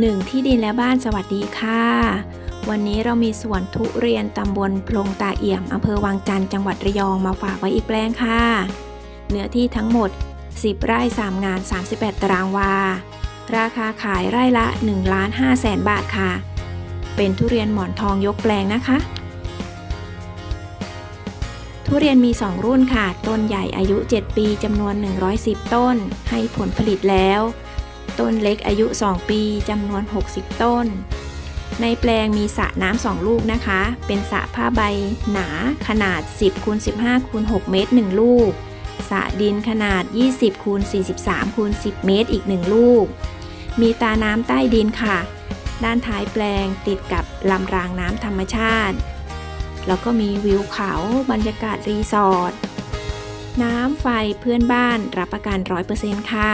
หนึ่งที่ดินและบ้านสวัสดีค่ะ วันนี้เรามีสวนทุเรียนตำบลพลงตาเอี่ยมอำเภอวังจันทร์จังหวัดระยองมาฝากไว้อีกแปลงค่ะ เนื้อที่ทั้งหมด 10 ไร่ 3 งาน 38 ตารางวา ราคาขายไร่ละ1ล้าน5แสนบาทค่ะ เป็นทุเรียนหมอนทองยกแปลงนะคะ ทุเรียนมี 2 รุ่นค่ะ ต้นใหญ่อายุ 7 ปีจำนวน 110 ต้น ให้ผลผลิตแล้ว ต้นเล็กอายุ 2 ปีจำนวน 60 ต้น ในแปลงมีสระน้ำสองลูกนะคะ เป็นสระผ้าใบหนาขนาด 10คูณ15คูณ6เมตร 1 ลูกสระดินขนาด 20คูณ43คูณ10 เมตรอีก 1 ลูก มีตาน้ำใต้ดินค่ะ ด้านท้ายแปลงติดกับลำรางน้ำธรรมชาติ แล้วก็มีวิวเขาบรรยากาศรีสอร์ทน้ำไฟเพื่อนบ้านรับประกัน 100%ค่ะ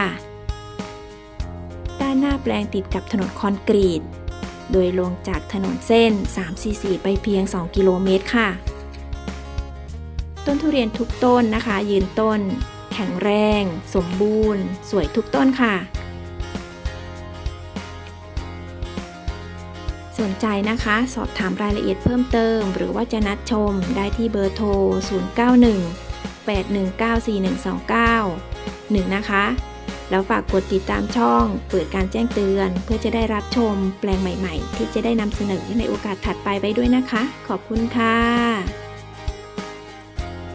านหน้าแปลงติดกับถนนคอนกรีต โดยลงจากถนนเส้น 344 ไปเพียง 2 กิโลเมตรค่ะ ต้นทุเรียนทุกต้นนะคะ ยืนต้น แข็งแรง สมบูรณ์ สวยทุกต้นค่ะ สนใจนะคะ สอบถามรายละเอียดเพิ่มเติม หรือว่าจะนัดชมได้ที่เบอร์โทร 091 8194129 1 นะคะ แล้วฝากกดติดตามช่อง เปิดการแจ้งเตือน เพื่อจะได้รับชมแปลงใหม่ ๆ ที่จะได้นำเสนอในโอกาสถัดไปไว้ด้วยนะคะ ขอบคุณค่ะ